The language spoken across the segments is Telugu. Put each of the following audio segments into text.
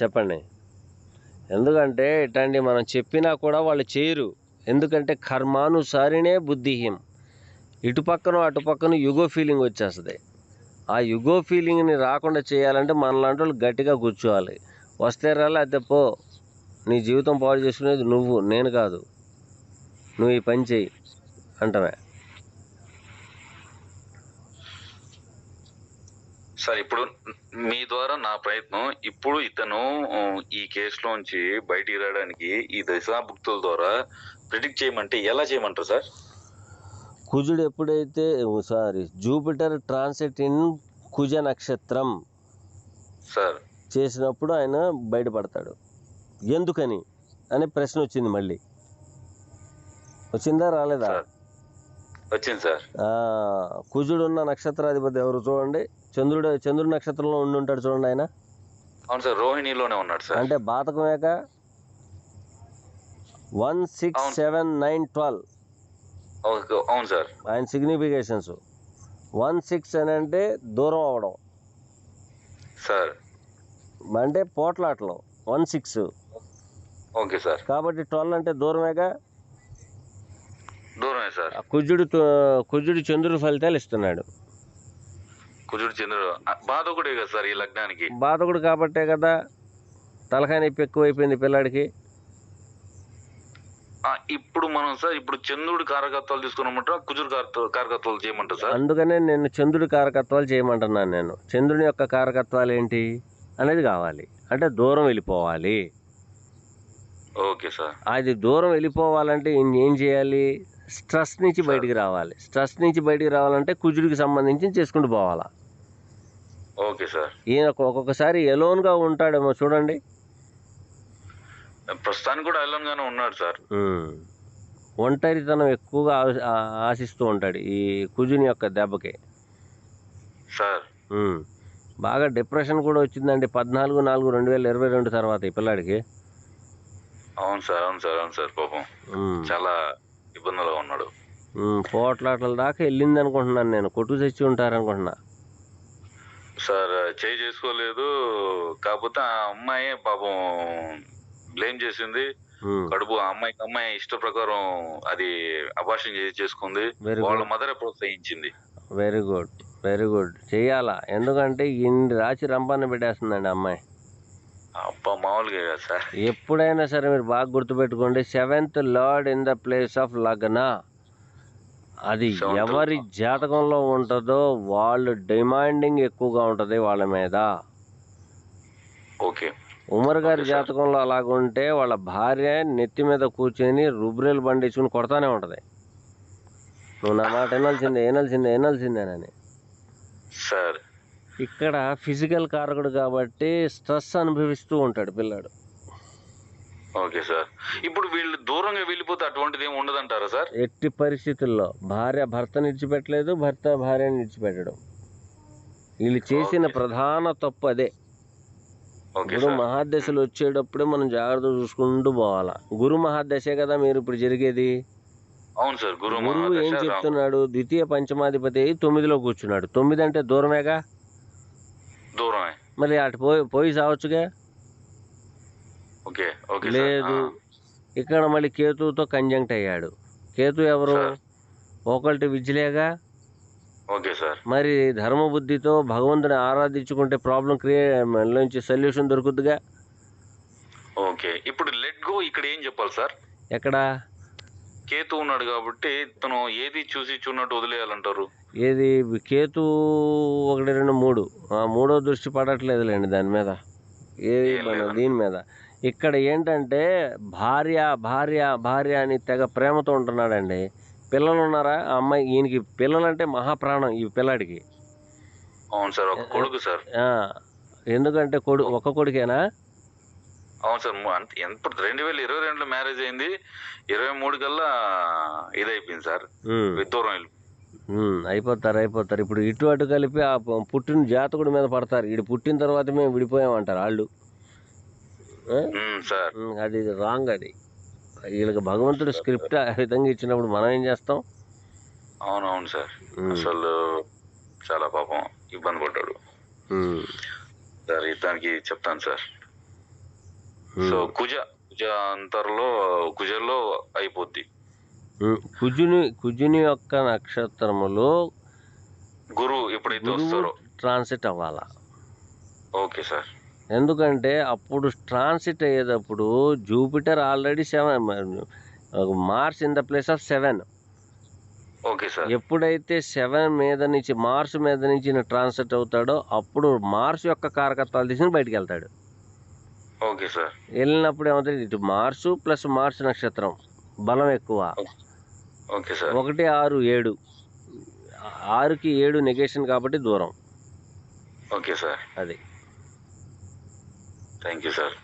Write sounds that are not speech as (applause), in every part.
చెప్పండి. ఎందుకంటే ఇట్లాంటి మనం చెప్పినా కూడా వాళ్ళు చేయరు. ఎందుకంటే కర్మానుసారినే బుద్ధిహీం ఇటుపక్కన అటుపక్కన యుగో ఫీలింగ్ వచ్చేస్తుంది. ఆ యుగో ఫీలింగ్ని రాకుండా చేయాలంటే మనలాంటి వాళ్ళు గట్టిగా కూర్చోవాలి. వస్తే రాలే అయితే పో. నీ జీవితం పాడు చేసుకునేది నువ్వు నేను కాదు. నువ్వు ఈ పని చెయ్యి అంటమే సార్ ఇప్పుడు మీ ద్వారా నా ప్రయత్నం. ఇప్పుడు ఇతను ఈ కేసులోంచి బయటికి రావడానికి ఈ దశాభుక్తుల ద్వారా ప్రిడిక్ట్ చేయమంటే ఎలా చేయమంటారు సార్? కుజుడు ఎప్పుడైతే సారీ జూపిటర్ ట్రాన్సిట్ ఇన్ కుజ నక్షత్రం సార్. చేసినప్పుడు ఆయన బయటపడతాడు. ఎందుకని? అనే ప్రశ్న వచ్చింది మళ్ళీ. వచ్చిందా రాలేదా? వచ్చింది సార్. ఆ, కుజుడు ఉన్న నక్షత్రాధిపతి ఎవరు చూడండి. చంద్రుడు చంద్రుడి నక్షత్రంలో ఉండి ఉంటాడు చూడండి ఆయన. అవును సార్ రోహిణిలోనే ఉన్నాడు సార్. అంటే బాతకమేక one six. Seven nine twelve. అవును సార్. ఆయన సిగ్నిఫికేషన్స్ వన్ సిక్స్ అని అంటే దూరం అవడం సార్. అంటే పోట్లాటలో. One six. Okay sir. కాబట్టి ట్వెల్వ్ అంటే దూరమేగా దూరమే సార్. కుజుడు కుజుడు చంద్రుడు ఫలితాలు ఇస్తున్నాడు. కుజుడు చంద్రుడు. బాధకుడే కదా సార్ ఈ లగ్నానికి? బాధకుడు కాబట్టే కదా తలకాయ నొప్పి ఎక్కువైపోయింది పిల్లాడికి. ఇప్పుడు మనం సార్ ఇప్పుడు చంద్రుడి కారకత్వాలు తీసుకున్నామంటారా కుజుడు కారక- కారకత్వాలు చేయమంటారు సార్? అందుకనే నేను చంద్రుడి కారకత్వాలు చేయమంటున్నాను నేను. చంద్రుని యొక్క కారకత్వాలు ఏంటి అనేది కావాలి. అంటే దూరం వెళ్ళిపోవాలి. Okay sir. అది దూరం వెళ్ళిపోవాలంటే ఏం చేయాలి? స్ట్రెస్ నుంచి బయటికి రావాలి. స్ట్రెస్ నుంచి బయటికి రావాలంటే కుజుడికి సంబంధించి చేసుకుంటూ పోవాలా. ఓకే సార్ ఈయన ఒక్కొక్కసారి ఎలోన్గా ఉంటాడేమో చూడండి. ప్రస్తుతానికి కూడా అల్లం గానే ఉన్నాడు సార్. ఒంటరితనం ఎక్కువగా ఆశిస్తూ ఉంటాడు ఈ కుజుని యొక్క దెబ్బకి. సార్. బాగా డిప్రెషన్ కూడా వచ్చిందండి పద్నాలుగు నాలుగు రెండు వేల ఇరవై రెండు తర్వాత ఈ పిల్లాడికి. అవును సార్ అవును సార్ అవును సార్ పాపం. చాలా ఇబ్బందులుగా ఉన్నాడు. పోట్లాటల దాకా వెళ్ళింది అనుకుంటున్నాను నేను. కొట్టు తెచ్చి ఉంటారనుకుంటున్నా. సార్ చేయి చేసుకోలేదు. కాకపోతే ఆ అమ్మాయి పాపం బ్లేమ్ చేసింది. కడుపు ఆ అమ్మాయికి అమ్మాయి ఇష్ట ప్రకారం అది అభాషణ చేసి చేసుకుంది. వాళ్ళ మదరే ప్రోత్సహించింది. వెరీ గుడ్ వెరీ గుడ్ చెయ్యాలా ఎందుకంటే ఇన్ని రాచి రంపాన్ని పెట్టేస్తుందండి అమ్మాయి. అబ్బా మామూలుగా కాదు సార్. ఎప్పుడైనా సరే మీరు బాగా గుర్తుపెట్టుకోండి seventh lord in the place of lagna. అది ఎవరి జాతకంలో ఉంటుందో వాళ్ళు డిమాండింగ్ ఎక్కువగా ఉంటుంది వాళ్ళ మీద. ఓకే. ఉమర్ గారి. జాతకంలో అలాగుంటే వాళ్ళ భార్య నెత్తి మీద కూర్చొని రుబ్రేలు బండించుకుని కొడతానే ఉంటది. నువ్వు నా మాట వినాల్సిందే వినాల్సిందే వినాల్సిందేనని. సార్ ఇక్కడ ఫిజికల్ కారకుడు కాబట్టి స్ట్రెస్ అనుభవిస్తూ ఉంటాడు పిల్లాడు. Okay sir. ఇప్పుడు వీళ్ళు దూరంగా వెళ్ళిపోతే అటువంటిది ఏమి ఉండదంటారా సార్? ఎట్టి పరిస్థితుల్లో భార్య భర్తను విడిచిపెట్టలేదు భర్త భార్యను విడిచిపెట్టడం. వీళ్ళు చేసిన. ప్రధాన తప్పు అదే. గురు మహాదశలు వచ్చేటప్పుడు మనం జాగ్రత్త చూసుకుంటూ పోవాలా. గురు మహాదశే కదా మీరు ఇప్పుడు జరిగేది? అవును సార్ గురు గురువు ఏం. చెప్తున్నాడు? ద్వితీయ పంచమాధిపతి తొమ్మిదిలో కూర్చున్నాడు. తొమ్మిది అంటే దూరమేగా? దూరమే. మరి అటు పోయి పోయి సావచ్చుగా? ఓకే ఓకే లేదు. ఇక్కడ మళ్ళీ కేతువుతో కంజంక్ట్ అయ్యాడు. కేతు ఎవరు. ఒకటి విద్యలేగా ఓకే సార్. మరి ధర్మబుద్ధితో భగవంతుని ఆరాధించుకుంటే ప్రాబ్లం క్రియేట్ నుంచి సొల్యూషన్ దొరుకుద్దిగా? ఓకే. ఇప్పుడు లెట్ గో ఇక్కడ ఏం చెప్పాలి సార్? ఎక్కడ? కేతు ఉన్నాడు కాబట్టి తను ఏది చూసి చూడనట్టు వదిలేయాలంటారు? ఏది? కేతు ఒకటి రెండు మూడు. ఆ మూడో దృష్టి పడట్లేదులేండి దాని మీద. ఏది మన? దీని మీద. ఇక్కడ ఏంటంటే భార్య భార్య భార్య అని తెగ ప్రేమతో ఉంటున్నాడండి. పిల్లలు ఉన్నారా? ఆ అమ్మాయి ఈయనకి పిల్లలంటే మహాప్రాణం ఈ పిల్లాడికి. అవును సార్ ఒక కొడుకు సార్. ఎందుకంటే కొడు ఒక కొడుకేనా? అవును సార్ ఎంత రెండు వేల ఇరవై రెండులో మ్యారేజ్ అయింది. ఇరవై మూడు కల్లా ఇదైపోయింది సార్. ఉమ్, అయిపోతారు అయిపోతారు. ఇప్పుడు ఇటు అటు కలిపి ఆ పుట్టిన జాతకుడి మీద పడతారు. ఇటు పుట్టిన తర్వాత మేము విడిపోయామంటారు వాళ్ళు అది రాంగ్ అది. వీళ్ళకి భగవంతుడు స్క్రిప్ట్ ఆ విధంగా ఇచ్చినప్పుడు మనం ఏం చేస్తాం? అవును అవును సార్ అసలు చాలా పాపం ఇబ్బంది పడ్డాడు. సార్ ఇతనికి చెప్తాను సార్. సో కుజ కుజ అంతర్లో కుజల్లో అయిపోద్ది. కుజుని కుజుని యొక్క నక్షత్రములో గురువు ఎప్పుడైతే వస్తారో. ట్రాన్సిట్ అవ్వాలా. Okay sir. ఎందుకంటే అప్పుడు ట్రాన్సిట్ అయ్యేటప్పుడు Jupiter already seven Mars in the place of seven okay sir. ఎప్పుడైతే సెవెన్ మీద నుంచి మార్స్ మీద నుంచి ట్రాన్సిట్ అవుతాడో అప్పుడు మార్స్ యొక్క కారకత్వాలు తీసుకుని బయటికి వెళ్తాడు. Okay sir. వెళ్ళినప్పుడు ఏమవుతుంది? ఇటు మార్సు ప్లస్ మార్స్ నక్షత్రం. బలం ఎక్కువ. Okay sir. ఒకటి ఆరు ఏడు. ఆరుకి ఏడు నెగేషన్ కాబట్టి దూరం. Okay sir. అది. Thank you sir.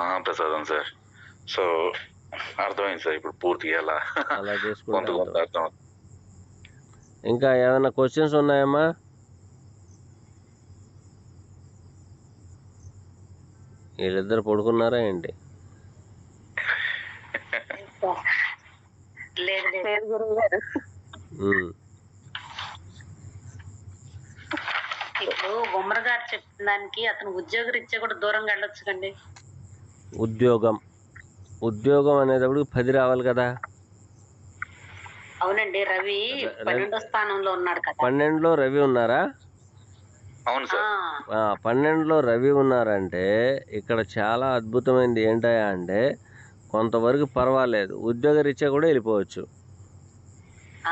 మహాప్రసాదం sir. So అర్థమైంది సార్ ఇప్పుడు పూర్తిగా అలా కొంత చేసుకుంటాం ఇంకా ఏమైనా క్వశ్చన్స్ ఉన్నాయమ్మా? వీళ్ళిద్దరు పడుకున్నారా ఏంటి? లేదు గురువు గారు. ఇప్పుడు బొమ్మర గారు చెప్పిన దానికి అతను ఉద్యోగరీత్యా కూడా దూరంగా వెళ్ళొచ్చు కండి. ఉద్యోగం. ఉద్యోగం అనేటప్పుడు పది రావాలి కదా. అవునండి రవి పన్నెండో స్థానంలో ఉన్నాడు కదా. పన్నెండులో రవి ఉన్నారా? అవును సార్. ఆ, ఆ, పన్నెండులో రవి ఉన్నారంటే ఇక్కడ చాలా అద్భుతమైనది ఏంటయా అంటే కొంతవరకు పర్వాలేదు. ఉద్యోగరీత్యా కూడా వెళ్ళిపోవచ్చు.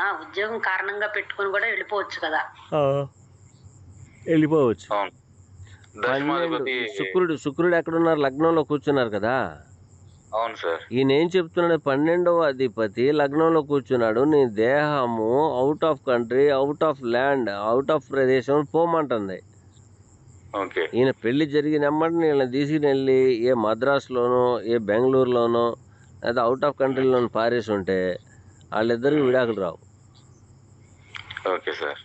ఆ ఉద్యోగం కారణంగా పెట్టుకొని కూడా వెళ్ళిపోవచ్చు కదా. వెళ్ళిపోవచ్చు. శుక్రుడు శుక్రుడు ఎక్కడున్నారు? లగ్నంలో కూర్చున్నారు కదా. అవును సార్. ఈయన ఏం చెప్తున్నాడు? పన్నెండవ అధిపతి లగ్నంలో కూర్చున్నాడు. నీ దేహము out of country out of land out of ప్రదేశం పోమంటుంది. ఈయన పెళ్ళి జరిగిన వెంబడి వీళ్ళని తీసుకుని వెళ్ళి ఏ మద్రాసులోనో ఏ బెంగళూరులోనో లేదా అవుట్ ఆఫ్ కంట్రీలోనో పారేసి ఉంటే వాళ్ళిద్దరికి విడాకులు రావు. Okay sir.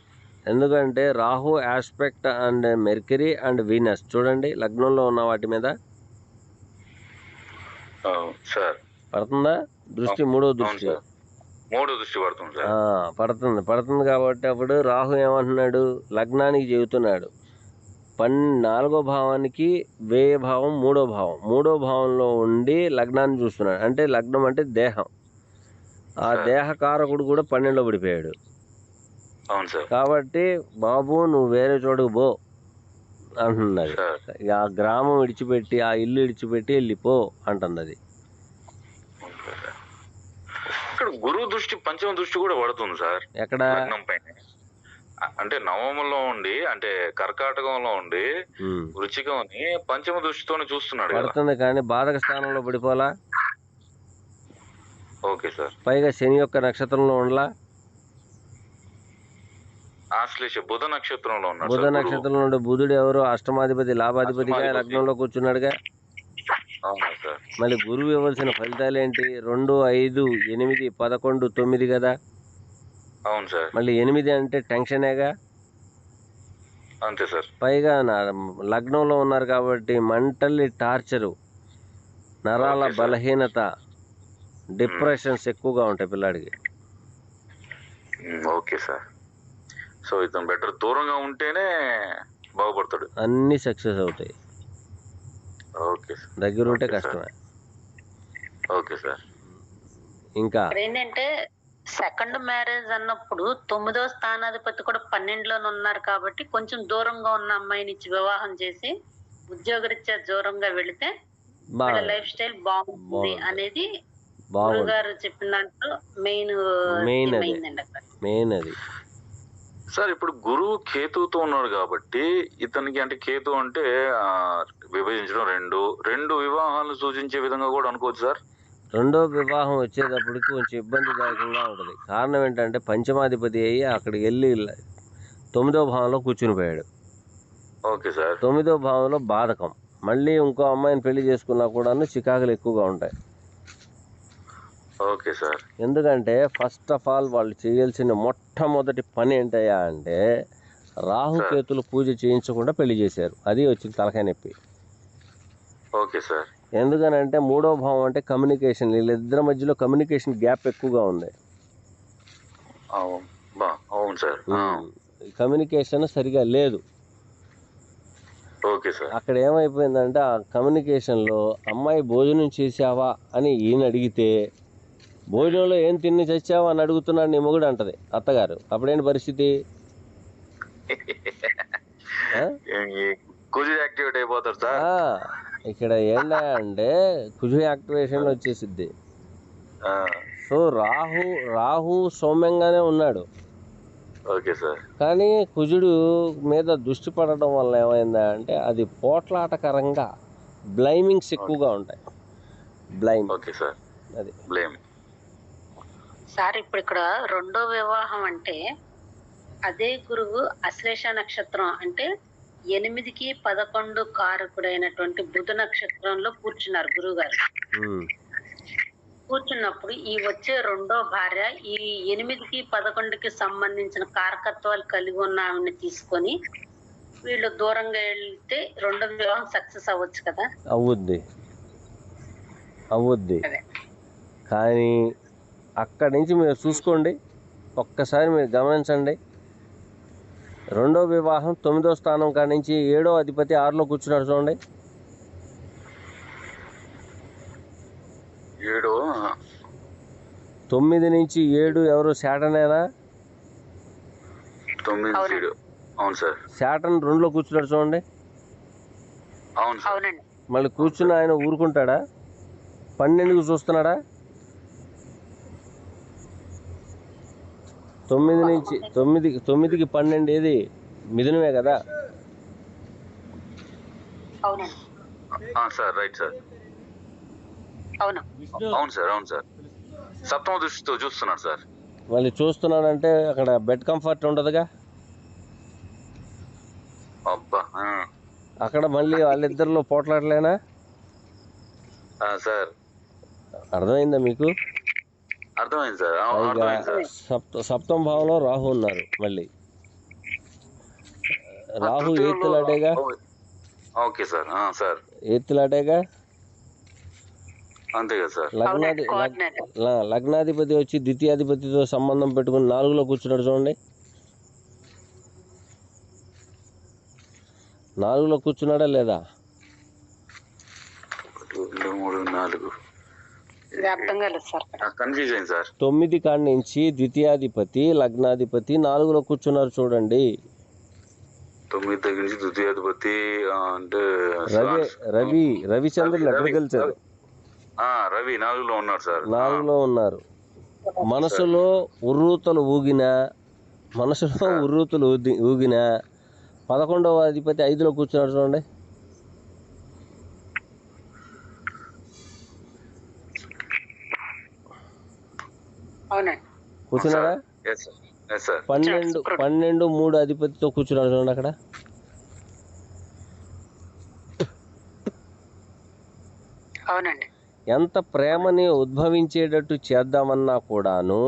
ఎందుకంటే Rahu aspect and Mercury and Venus చూడండి లగ్నంలో ఉన్న వాటి మీద. సార్. పడుతుందా? దృష్టి మూడో దృష్టి. మూడో దృష్టి పడుతుంది పడుతుంది. పడుతుంది కాబట్టి అప్పుడు రాహు ఏమంటున్నాడు? లగ్నానికి చెబుతున్నాడు. పన్ నాలుగో భావానికి వేయ భావం మూడో భావం. మూడో భావంలో ఉండి లగ్నాన్ని చూస్తున్నాడు. అంటే లగ్నం అంటే దేహం. ఆ సరే. దేహ కారకుడు కూడా పన్నెండులో పడిపోయాడు. అవును సార్. కాబట్టి బాబు నువ్వు వేరే చోటుకు పో అంటున్నది. ఆ గ్రామం విడిచిపెట్టి ఆ ఇల్లు విడిచిపెట్టి వెళ్ళిపో అంటున్నది. ఇక్కడ గురువు దృష్టి పంచమ దృష్టి కూడా పడుతుంది సార్. ఎక్కడ? అంటే నవమంలో ఉండి అంటే కర్కాటకంలో ఉండి ఉమ్. వృచ్చికం పంచమ దృష్టితోనే చూస్తున్నాడు కదా. పడుతుంది కానీ బాధక స్థానంలో పడిపోలా ఓకే సార్. పైగా శని యొక్క నక్షత్రంలో ఉండలా? ఆశ్లేష బుధ నక్షత్రంలో ఉన్నాడు బుధ సార్ గురువు. నక్షత్రంలో ఉండే బుధుడు ఎవరు? అష్టమాధిపతి లాభాధిపతిగా అష్టమాధిపతి. లగ్నంలో కూర్చున్నాడుగా? అవునా సార్. మళ్ళీ గురువు ఇవ్వాల్సిన ఫలితాలు ఏంటి? రెండు ఐదు ఎనిమిది పదకొండు తొమ్మిది కదా? అవును సార్. మళ్ళీ ఎనిమిది అంటే టెన్షనేగా? అంతే సార్. పైగా నా లగ్నంలో ఉన్నారు కాబట్టి మంటల్లి టార్చరు. నరాల. బలహీనత డిప్రెషన్స్ ఎక్కువగా ఉంటాయి పిల్లాడికి. Okay sir. సో ఇతను బెటర్ దూరంగా ఉంటేనే బాగుపడతాడు. అన్నీ సక్సెస్ అవుతాయి. Okay sir. దగ్గర ఉంటే ఓకే సార్. కష్టమే. Okay sir. ఇంకా? ఏంటంటే సెకండ్ మ్యారేజ్ అన్నప్పుడు తొమ్మిదో స్థానాధిపతి కూడా పన్నెండులోనే ఉన్నారు కాబట్టి కొంచెం దూరంగా ఉన్న అమ్మాయిని ఇచ్చి వివాహం చేసి ఉద్యోగరీత్యా దూరంగా వెళితే వాళ్ళ లైఫ్ స్టైల్ బాగుంటుంది బాగుంది. అనేది గురుగారు చెప్పిన దాంట్లో మెయిన్ మెయిన్ అది. సార్ ఇప్పుడు గురువు కేతువుతో ఉన్నాడు కాబట్టి ఇతనికి అంటే కేతు అంటే విభజించడం రెండు. రెండు వివాహాలను సూచించే విధంగా కూడా అనుకోవచ్చు సార్. రెండో వివాహం వచ్చేటప్పటికి కొంచెం ఇబ్బందిదాయకంగా ఉంటుంది. కారణం ఏంటంటే పంచమాధిపతి అయ్యి అక్కడికి వెళ్ళి తొమ్మిదో భావంలో కూర్చుని పోయాడు. Okay sir. తొమ్మిదో భావంలో బాధకం. మళ్ళీ ఇంకో అమ్మాయిని పెళ్ళి చేసుకున్నా కూడా చికాకులు ఎక్కువగా ఉంటాయి. Okay sir. ఎందుకంటే ఫస్ట్ ఆఫ్ ఆల్ వాళ్ళు చేయాల్సిన మొట్టమొదటి పని ఏంటయ్యా అంటే రాహుకేతులు పూజ చేయించకుండా పెళ్ళి చేశారు. అది వచ్చింది తలకాయ నొప్పి. Okay sir. ఎందుకనంటే మూడో భావం అంటే కమ్యూనికేషన్ వీళ్ళిద్దరి మధ్యలో కమ్యూనికేషన్ గ్యాప్ ఎక్కువగా ఉంది. అవును. సార్. కమ్యూనికేషన్ సరిగా లేదు. Okay sir. అక్కడ ఏమైపోయిందంటే ఆ కమ్యూనికేషన్లో అమ్మాయి భోజనం చేసావా అని ఈయన అడిగితే భోజనంలో ఏం తిని చచ్చావా? అని అడుగుతున్నాడు నీ మొగుడు అంటది అత్తగారు. అప్పుడేంటి పరిస్థితి? యాక్టివేట్ అయిపోతారు సార్. ఇక్కడ ఏంటా అంటే కుజు యాక్టివేషన్ వచ్చేసిద్ది. ఆ, సో రాహు రాహు సౌమ్యంగానే ఉన్నాడు. Okay sir. కానీ కుజుడు మీద దృష్టి పడడం వల్ల ఏమైందా అంటే అది పోట్లాటకరంగా బ్లైమింగ్స్ ఎక్కువగా ఉంటాయి. Blame okay sir. అది. బ్లేమ్ సార్ ఇప్పుడు ఇక్కడ రెండో వివాహం అంటే అదే గురువు అశ్లేష నక్షత్రం అంటే ఎనిమిదికి పదకొండు కారకుడైనటువంటి బుధ నక్షత్రంలో కూర్చున్నారు గురువు గారు ఉమ్, కూర్చున్నప్పుడు ఈ వచ్చే రెండో భార్య ఈ ఎనిమిదికి పదకొండుకి సంబంధించిన కారకత్వాలు కలిగి ఉన్న ఆవిడని తీసుకొని వీళ్ళు దూరంగా వెళ్తే రెండో వివాహం సక్సెస్ అవ్వచ్చు కదా? అవుద్ది. అవుద్ది. కానీ అక్కడి నుంచి మీరు చూసుకోండి. ఒక్కసారి మీరు గమనించండి. రెండో వివాహం తొమ్మిదో స్థానం కాడి నుంచి ఏడో అధిపతి ఆరులో కూర్చున్నాడు చూడండి. ఏడు తొమ్మిది నుంచి ఏడు ఎవరు? శాటనేనా? తొమ్మిది అవును సార్. శాటన్ రెండులో కూర్చున్నాడు చూడండి. అవును సార్. అవునండి. మళ్ళీ కూర్చుని ఆయన ఊరుకుంటాడా? పన్నెండుకు చూస్తున్నాడా? తొమ్మిది నుంచి తొమ్మిది తొమ్మిదికి పన్నెండు ఏది? మిథునమే కదా? అవునండి. ఆ, సార్ రైట్ సార్. అవును. అవును సార్ అవును సార్. సప్తమ దృష్టితో చూస్తున్నాడు సార్. మళ్ళీ చూస్తున్నాడంటే అక్కడ బెడ్ కంఫర్ట్ ఉండదుగా? అబ్బా ఆ. అక్కడ మళ్ళీ వాళ్ళిద్దరిలో పోట్లాడలేనా? ఆ, సార్. అర్థమైందా మీకు? అర్థమైంది సార్. ఆ, పైగా అర్థమైంది సార్. సప్త సప్తమ భావంలో రాహు ఉన్నారు మళ్ళీ. రాహు ఎత్తులాటేగా ఓకే సార్. సార్. ఎత్తులాటేగా అంతే కదా సార్. లగ్నాధి లగ్నాధిపతి వచ్చి ద్వితీయాధిపతితో సంబంధం పెట్టుకుని నాలుగులో కూర్చున్నాడు చూడండి. నాలుగులో కూర్చున్నాడా లేదా ఒకటి, రెండు మూడు నాలుగు ఇది అర్థం కాలేదు సార్ కన్ఫ్యూజ్ అయింది సార్. తొమ్మిది కాడి నుంచి ద్వితీయాధిపతి లగ్నాధిపతి నాలుగులో కూర్చున్నారు చూడండి. తొమ్మిది దగ్గర నుంచి ద్వితీయాధిపతి అంటే రవి రవి రవిచంద్రులు రవి- అగ్రికల్చర్ ఆ, రవి నాలుగులో ఉన్నాడు సార్. నాలుగులో ఉన్నారు. మనసులో ఉర్రూతలు ఊగిన మనసులో ఉర్రూతలు ఊది- ఊగిన పదకొండవ అధిపతి ఐదులో కూర్చున్నాడు చూడండి. అవునండి. కూర్చున్నాడా సార్ పన్నెండు పన్నెండు మూడు అధిపతితో కూర్చున్నాడు చూడండి అక్కడ. అవునండి. ఎంత ప్రేమని ఉద్భవించేటట్టు చేద్దామన్నా కూడాను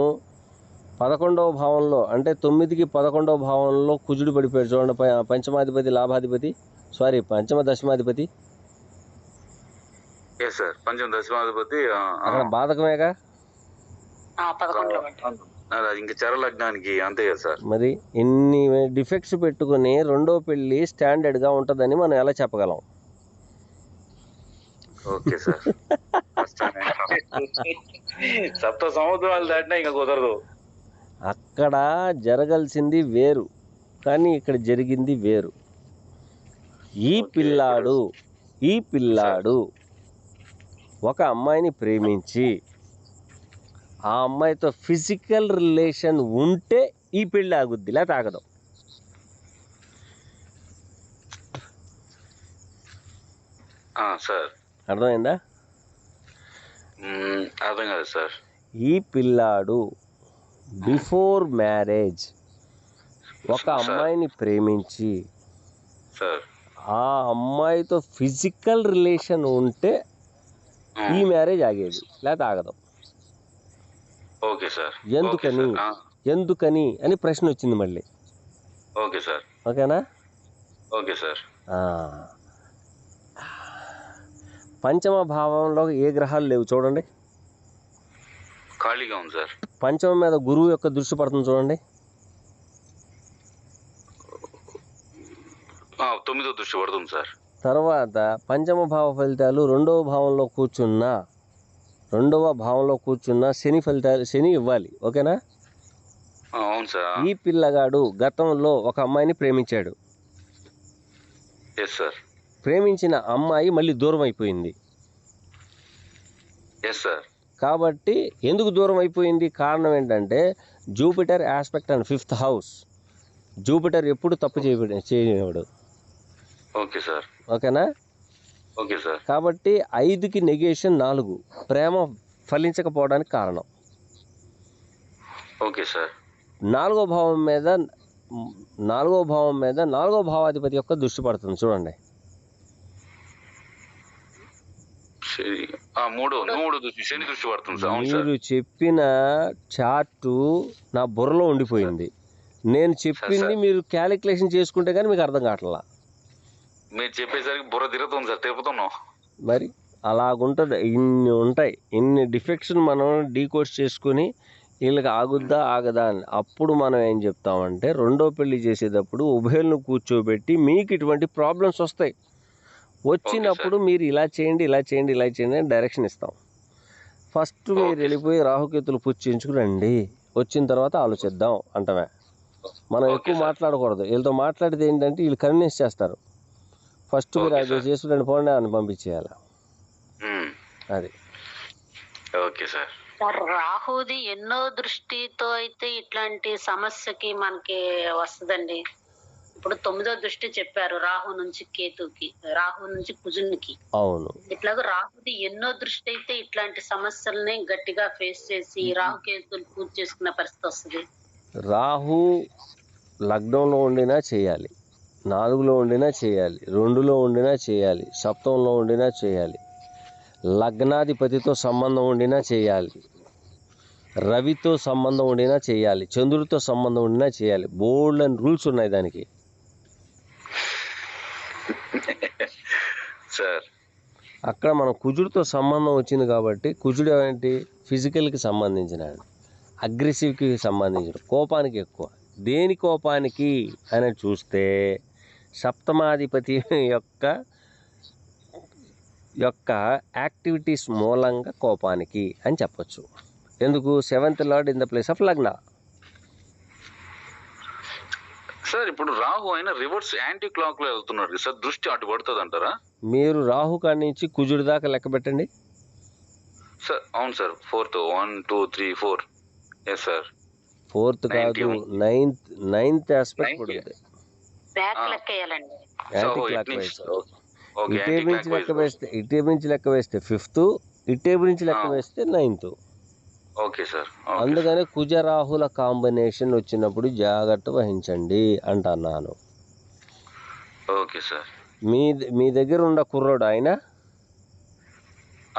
పదకొండవ భావంలో అంటే తొమ్మిదికి పదకొండవ భావంలో కుజుడు పడిపోయాడు చూడండి. పంచమాధిపతి లాభాధిపతి సారీ పంచమ దశమాధిపతి. బాధకమేగా? పదకొండులో ఇంకా చర లగ్నానికి అంతే కదా సార్. మరి ఇన్ని డిఫెక్ట్స్ పెట్టుకుని రెండో పెళ్ళి స్టాండర్డ్గా ఉంటుందని మనం ఎలా చెప్పగలం? Okay sir. సప్త సముద్రాలు దాటినా ఇంకా కుదరదు. అక్కడ జరగాల్సింది వేరు కానీ ఇక్కడ జరిగింది వేరు. ఈ. పిల్లాడు ఈ పిల్లాడు ఒక అమ్మాయిని ప్రేమించి ఆ అమ్మాయితో ఫిజికల్ రిలేషన్ ఉంటే ఈ పెళ్ళి ఆగుద్ది లేదా ఆగదు. ఆ, సార్. అర్థమైందా? అర్థం కాదు సార్. ఈ పిల్లాడు బిఫోర్ మ్యారేజ్ ఒక. అమ్మాయిని ప్రేమించి సార్. ఆ అమ్మాయితో ఫిజికల్ రిలేషన్ ఉంటే. ఈ మ్యారేజ్ ఆగేది లేదా ఆగదు. Okay sir. ఎందుకని? ఎందుకని? అని ప్రశ్న వచ్చింది మళ్ళీ. Okay sir. ఓకేనా? Okay sir. పంచమ భావంలో ఏ గ్రహాలు లేవు చూడండి. ఖాళీగా ఉంది సార్. పంచమ మీద గురువు యొక్క దృష్టి పడుతుంది చూడండి. తొమ్మిదో దృష్టి పడుతుంది సార్. తర్వాత పంచమ భావ ఫలితాలు రెండవ భావంలో కూర్చున్న. రెండవ భావంలో కూర్చున్న శని ఫలితాలు శని ఇవ్వాలి ఓకేనా? అవును సార్. ఈ పిల్లగాడు గతంలో ఒక అమ్మాయిని ప్రేమించాడు. ఎస్ సార్ ప్రేమించిన అమ్మాయి మళ్ళీ దూరం అయిపోయింది. ఎస్ సార్ కాబట్టి ఎందుకు దూరం అయిపోయింది? కారణం ఏంటంటే Jupiter aspect and fifth house. Jupiter ఎప్పుడు తప్పు చేయబడి చేయనివాడు ఓకే సార్ ఓకేనా? కాబట్టి ఐదుకి నెగేషన్ నాలుగు. ప్రేమ ఫలించకపోవడానికి కారణం. Okay sir. నాలుగో భావం మీద నాలుగో భావం మీద నాలుగో భావాధిపతి యొక్క దృష్టి పడుతుంది. చూడండి. మీరు చెప్పిన చార్టు నా బుర్రలో ఉండిపోయింది. నేను చెప్పింది. మీరు క్యాలిక్యులేషన్ చేసుకుంటే కానీ మీకు అర్థం కావట్లా. మీరు చెప్పేసరికి బుర్ర తిరుగుతుంది సార్ తిరుగుతున్నాం మరి అలాగుంటుంది ఇన్ని ఉంటాయి. ఇన్ని డిఫెక్ట్స్ మనం డీకోడ్ చేసుకుని వీళ్ళకి ఆగుద్దా ఆగదా అని. అప్పుడు మనం ఏం చెప్తామంటే రెండో పెళ్ళి చేసేటప్పుడు ఉభయలను కూర్చోబెట్టి మీకు ఇటువంటి ప్రాబ్లమ్స్ వస్తాయి. వచ్చినప్పుడు మీరు ఇలా చేయండి ఇలా చేయండి ఇలా చేయండి అని డైరెక్షన్ ఇస్తాం. ఫస్ట్ మీరు. వెళ్ళిపోయి రాహుకేతులు పుచ్చించుకురండి. వచ్చిన తర్వాత ఆలోచిద్దాం అంటమే. మనం ఎక్కువ. మాట్లాడకూడదు. వీళ్ళతో మాట్లాడితే ఏంటంటే వీళ్ళు కన్విన్స్ చేస్తారు. ఫస్ట్ మీరు అది. చేసుకురండి పోండి అని పంపించేయాలి. అది. Okay sir. సార్ రాహుది ఎన్నో దృష్టితో అయితే ఇట్లాంటి సమస్యకి మనకి వస్తుందండి. ఇప్పుడు తొమ్మిదో దృష్టి చెప్పారు రాహు నుంచి కేతుకి రాహు నుంచి కుజునికి. అవును. ఇట్లాగ రాహుది ఎన్నో దృష్టి అయితే ఇట్లాంటి సమస్యల్ని గట్టిగా ఫేస్ చేసి రాహు కేతులు పూజ చేసుకునే పరిస్థితి వస్తుంది. రాహు లగ్నంలో ఉండినా చేయాలి. నాలుగులో ఉండినా చేయాలి రెండులో ఉండినా చేయాలి సప్తంలో ఉండినా చేయాలి లగ్నాధిపతితో సంబంధం ఉండినా చేయాలి రవితో సంబంధం ఉండినా చేయాలి చంద్రుడితో సంబంధం ఉండినా చేయాలి. బోల్డ్ అండ్ రూల్స్ ఉన్నాయి దానికి. సార్. అక్కడ మన కుజుడితో సంబంధం వచ్చింది కాబట్టి కుజుడు ఏంటి? ఫిజికల్కి సంబంధించిన అగ్రెసివ్కి సంబంధించిన కోపానికి ఎక్కువ. దేని కోపానికి? అని చూస్తే సప్తమాధిపతి యొక్క యొక్క యాక్టివిటీస్ మూలంగా కోపానికి అని చెప్పొచ్చు. ఎందుకు? Seventh lord in the place of lagna. Sir ఇప్పుడు రాహు అయినా రివర్స్ యాంటీ క్లాక్లో వెళ్తున్నాడు సార్ దృష్టి అటు పడుతుంది అంటారా మీరు రాహు కాడి నుంచి కుజుడి దాకా లెక్క పెట్టండి. సార్ అవును sir fourth one two three four. Yes sir fourth కాదు నైన్త్ నైన్త్ ఆస్పెక్ట్. పడుతుంది బ్యాక్. లెక్క వేయాలండి యాంటీ ఇటు క్లాక్ నుంచి వైజ్ ఇటే లెక్క వేస్తే ఇటే నుంచి లెక్క వేస్తే ఫిఫ్త్ ఇటే నుంచి లెక్క. వేస్తే నైన్త్. ఓకే సార్ అందుకని కుజరాహుల కాంబినేషన్ వచ్చినప్పుడు జాగ్రత్త వహించండి అంటున్నాను. ఓకే సార్ మీ మీ దగ్గర ఉన్న కుర్రోడు ఆయన?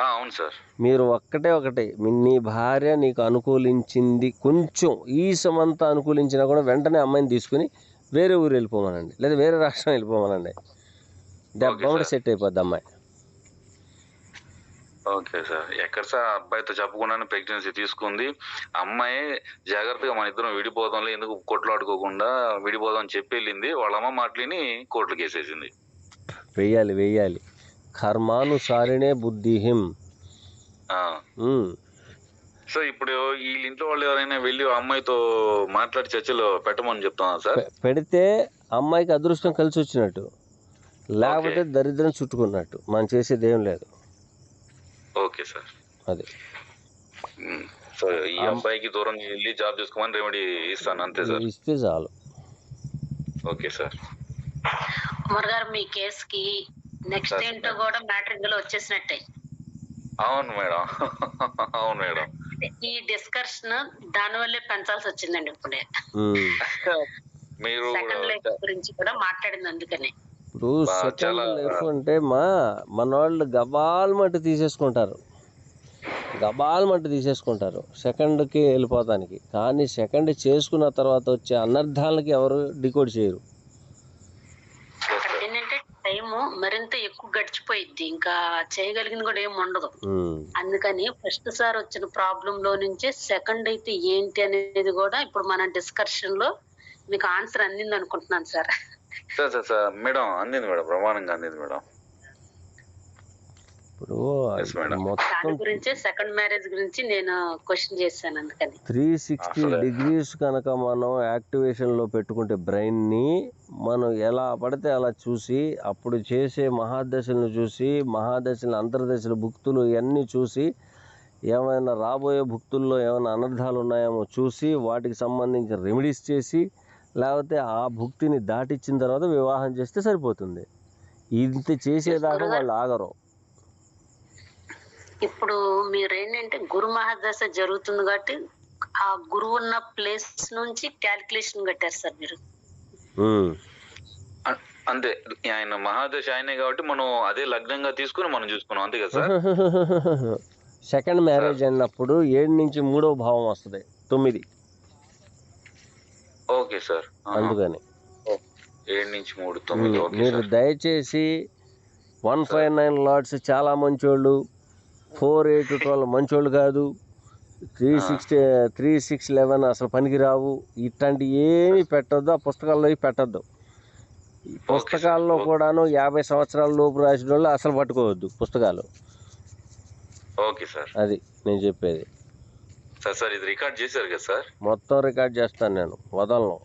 అవును సార్ మీరు ఒక్కటే ఒకటే. నీ భార్య నీకు అనుకూలించింది కొంచెం ఈ సమంతా అనుకూలించినా కూడా వెంటనే అమ్మాయిని తీసుకుని వేరే ఊరు వెళ్ళిపోమనండి. లేదా వేరే రాష్ట్రం వెళ్ళిపోమనండి. sir. సెట్ అయిపోద్ది అమ్మాయి. Okay sir. ఎక్కడ సార్? అబ్బాయితో చెప్పకుండానే ప్రెగ్నెన్సీ తీసుకుంది. అమ్మాయి జాగ్రత్తగా మన ఇద్దరం విడిపోదాంలో ఎందుకు కొట్లాడుకోకుండా విడిపోదాం అని చెప్పి వెళ్ళింది. వాళ్ళ అమ్మ మాటలిని కోర్టులకు వేసేసింది వెయ్యాలి వెయ్యాలి. కర్మానుసారినే బుద్ధిహిం. ఆ. ఉమ్. సో ఇప్పుడు వీళ్ళ ఇంట్లో వాళ్ళు ఎవరైనా వెళ్ళి అమ్మాయితో మాట్లాడి చర్చలో పెట్టమని చెప్తున్నా సార్? పెడితే అమ్మాయికి అదృష్టం కలిసి వచ్చినట్టు. లేకపోతే దరిద్రం చుట్టుకున్నట్టు. మనం చేసేది ఏం లేదు. Okay sir. అది. ఈ అమ్- అబ్బాయికి దూరంగా వెళ్ళి జాబ్ చేసుకోమని రెమెడీ ఇస్తాను అంతే సార్. ఇస్తే చాలు. Okay sir. కుమార్ గారు మీ కేసుకి నెక్స్ట్. ఏంటో కూడా మ్యాటర్ ఇందులో వచ్చేసినట్టే. అవును మేడం. (laughs) అవును మేడం. ఈ డిస్కషన్ దాని వల్లే పెంచాల్సి వచ్చిందండి ఇప్పుడే. మీరు గురించి కూడా మాట్లాడింది అందుకని. ఇప్పుడు సెకండ్ లైఫ్ అంటే మా మన వాళ్ళు గబాల్మంట తీసేసుకుంటారు. గబాల్మంట తీసేసుకుంటారు. సెకండ్కి వెళ్ళిపోతానికి కానీ సెకండ్ చేసుకున్న తర్వాత వచ్చే అనర్థాలకి ఎవరు డికోడ్ చేయరు. మరింత ఎక్కువ గడిచిపోయిద్ది. ఇంకా చేయగలిగింది కూడా ఏం ఉండదు. అందుకని ఫస్ట్ సార్ వచ్చిన ప్రాబ్లం లో నుంచే సెకండ్ అయితే ఏంటి అనేది కూడా ఇప్పుడు మన డిస్కషన్లో మీకు ఆన్సర్ అందింది అనుకుంటున్నాను sir. Sir sir sir madam అందింది మేడం ప్రమాణంగా అందింది మేడం. ఇప్పుడు మొత్తం గురించే సెకండ్ మ్యారేజ్ గురించి నేను క్వశ్చన్ చేశాను అందుకని. Three sixty. డిగ్రీస్ కనుక మనం యాక్టివేషన్లో పెట్టుకుంటే బ్రెయిన్ని మనం ఎలా పడితే అలా చూసి అప్పుడు చేసే మహాదశలను చూసి మహాదశల అంతర్దశల భుక్తులు ఇవన్నీ చూసి ఏమైనా రాబోయే భుక్తుల్లో ఏమైనా అనర్థాలు ఉన్నాయేమో చూసి వాటికి సంబంధించిన రెమెడీస్ చేసి లేకపోతే ఆ భుక్తిని దాటిచ్చిన తర్వాత వివాహం చేస్తే సరిపోతుంది. ఇంత చేసేదాకా వాళ్ళు ఆగరు. ఇప్పుడు మీరు ఏంటంటే గురు మహాదశ జరుగుతుంది కాబట్టి ఆ గురువు ఉన్న ప్లేస్ నుంచి క్యాల్కులేషన్ కట్టారు సార్ మీరు. అంతే. ఆయన మహాదశ ఆయనే కాబట్టి మనం అదే లగ్నంగా తీసుకుని మనం చూసుకున్నాం. అంతే కదా సార్? (laughs) సెకండ్ మ్యారేజ్ అన్నప్పుడు ఏడు నుంచి మూడో భావం వస్తుంది. తొమ్మిది. Okay sir. అందుకని. ఏడు నుంచి మూడు తొమ్మిది. మీరు దయచేసి వన్ ఫైవ్ నైన్ లాట్స్ చాలా మంచోళ్ళు. ఫోర్ ఎయిట్ ట్వెల్వ్ మంచోళ్ళు కాదు. Three six three six eleven అసలు పనికిరావు. ఇట్లాంటి ఏమీ పెట్టొద్దు ఆ పుస్తకాల్లో పెట్టద్దు. పుస్తకాల్లో. కూడాను యాభై సంవత్సరాల లోపు రాసిన వాళ్ళు అసలు పట్టుకోవద్దు పుస్తకాలు. Okay sir. అది నేను చెప్పేది. సార్ సార్ ఇది రికార్డ్ చేశారు కదా సార్? మొత్తం రికార్డ్ చేస్తాను నేను వదలను.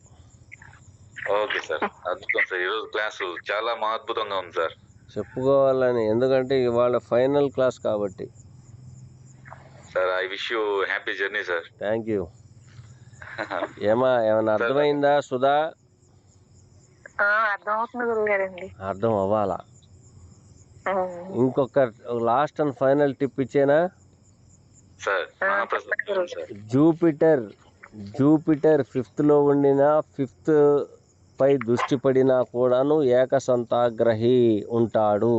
ఓకే సార్ అద్భుతం సార్. ఈరోజు క్లాసు చాలా మహాద్భుతంగా ఉంది సార్. చెప్పుకోవాలని. ఎందుకంటే ఇవాళ ఫైనల్ క్లాస్ కాబట్టి. Sir I wish you happy journey sir. Thank you. (laughs) ఏమా ఏమైనా అర్థమైందా సుధా? అర్థం అవ్వాలా? ఇంకొక లాస్ట్ అండ్ ఫైనల్ టిప్ ఇచ్చేనా? జూపిటర్ జూపిటర్ ఫిఫ్త్లో ఉండిన ఫిఫ్త్ పై దృష్టి పడినా కూడాను ఏకసంతాగ్రహి ఉంటాడు.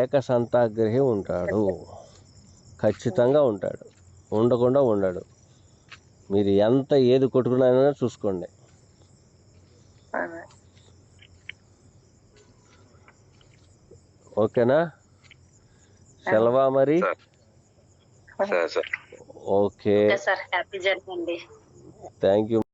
ఏకసంతాగ్రహి ఉంటాడు. ఖచ్చితంగా ఉంటాడు. ఉండకుండా ఉండడు. మీరు ఎంత ఏది కొట్టుకున్నా చూసుకోండి. ఓకేనా? సెలవా మరి? Okay. Okay sir. Happy journey అండి. Thank you